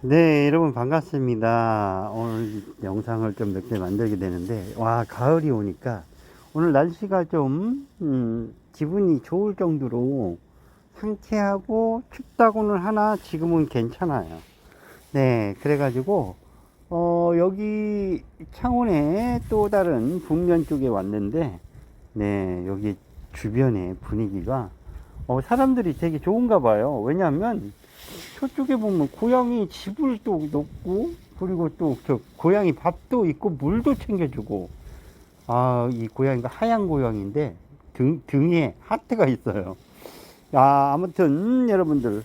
네, 여러분 반갑습니다. 오늘 영상을 좀몇개 만들게 되는데, 와, 가을이 오니까 오늘 날씨가 좀, 음, 기분이 좋을 정도로 상쾌하고 춥다고는 하나 지금은 괜찮아요. 네, 그래가지고, 어, 여기 창원에 또 다른 북면 쪽에 왔는데, 네, 여기 주변의 분위기가, 어, 사람들이 되게 좋은가 봐요. 왜냐하면, 저쪽에 보면 고양이 집을 또 놓고 그리고 또 저 고양이 밥도 있고 물도 챙겨주고 아 이 고양이가 하얀 고양이인데 등 등에 하트가 있어요. 아 아무튼 여러분들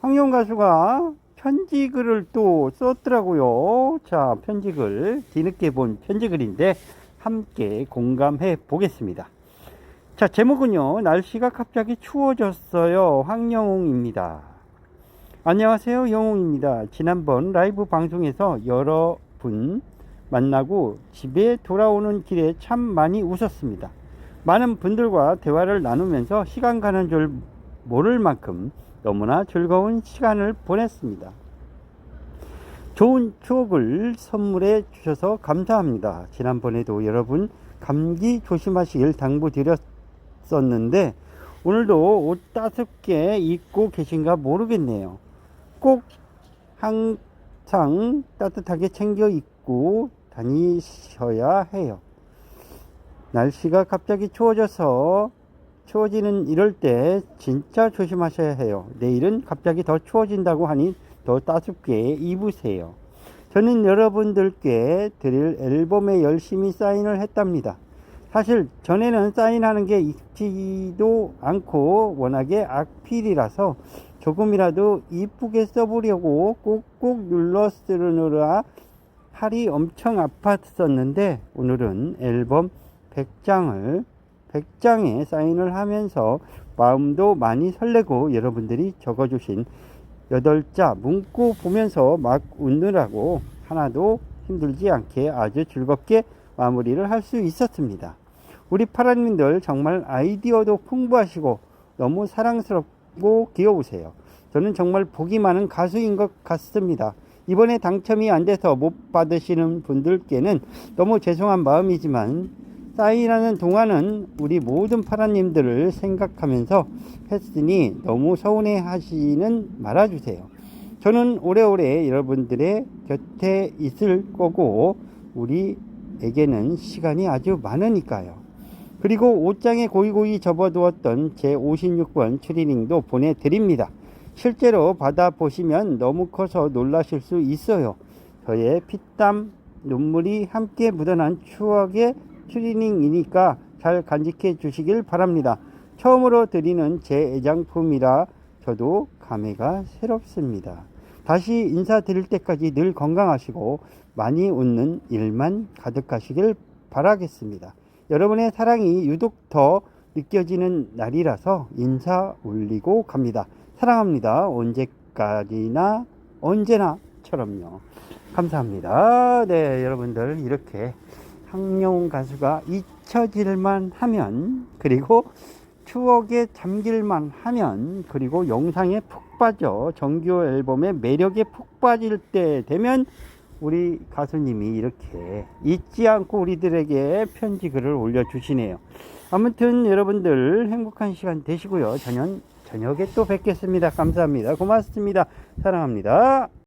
황용 가수가 편지글을 또 썼더라고요. 자 편지글 뒤늦게 본 편지글인데 함께 공감해 보겠습니다. 자 제목은요 날씨가 갑자기 추워졌어요 황영웅입니다. 안녕하세요. 영웅입니다. 지난번 라이브 방송에서 여러분 만나고 집에 돌아오는 길에 참 많이 웃었습니다. 많은 분들과 대화를 나누면서 시간 가는 줄 모를 만큼 너무나 즐거운 시간을 보냈습니다. 좋은 추억을 선물해 주셔서 감사합니다. 지난번에도 여러분 감기 조심하시길 당부드렸었는데 오늘도 옷 따숩게 입고 계신가 모르겠네요. 꼭 항상 따뜻하게 챙겨 입고 다니셔야 해요. 날씨가 갑자기 추워져서 추워지는 이럴 때 진짜 조심하셔야 해요. 내일은 갑자기 더 추워진다고 하니 더 따숩게 입으세요. 저는 여러분들께 드릴 앨범에 열심히 사인을 했답니다. 사실 전에는 사인하는 게 익지도 않고 워낙에 악필이라서 조금이라도 이쁘게 써보려고 꼭꼭 눌러 쓰느라 팔이 엄청 아팠었는데 오늘은 앨범 100장을 100장에 사인을 하면서 마음도 많이 설레고 여러분들이 적어주신 8자 문구 보면서 막 웃느라고 하나도 힘들지 않게 아주 즐겁게 마무리를 할 수 있었습니다. 우리 파라님들 정말 아이디어도 풍부하시고 너무 사랑스럽고 귀여우세요. 저는 정말 복이 많은 가수인 것 같습니다. 이번에 당첨이 안 돼서 못 받으시는 분들께는 너무 죄송한 마음이지만 사인하는 동안은 우리 모든 파라님들을 생각하면서 했으니 너무 서운해 하시는 말아주세요. 저는 오래오래 여러분들의 곁에 있을 거고 우리에게는 시간이 아주 많으니까요. 그리고 옷장에 고이고이 접어두었던 제 56번 추리닝도 보내드립니다. 실제로 받아보시면 너무 커서 놀라실 수 있어요. 저의 피땀, 눈물이 함께 묻어난 추억의 추리닝이니까 잘 간직해 주시길 바랍니다. 처음으로 드리는 제 애장품이라 저도 감회가 새롭습니다. 다시 인사드릴 때까지 늘 건강하시고 많이 웃는 일만 가득하시길 바라겠습니다. 여러분의 사랑이 유독 더 느껴지는 날이라서 인사 올리고 갑니다. 사랑합니다. 언제까지나 언제나처럼요. 감사합니다. 네, 여러분들 이렇게 황영웅 가수가 잊혀질만 하면 그리고 추억에 잠길만 하면 그리고 영상에 푹 빠져 정규 앨범의 매력에 푹 빠질 때 되면 우리 가수님이 이렇게 잊지 않고 우리들에게 편지 글을 올려주시네요. 아무튼 여러분들 행복한 시간 되시고요. 저녁, 저녁에 또 뵙겠습니다. 감사합니다. 고맙습니다. 사랑합니다.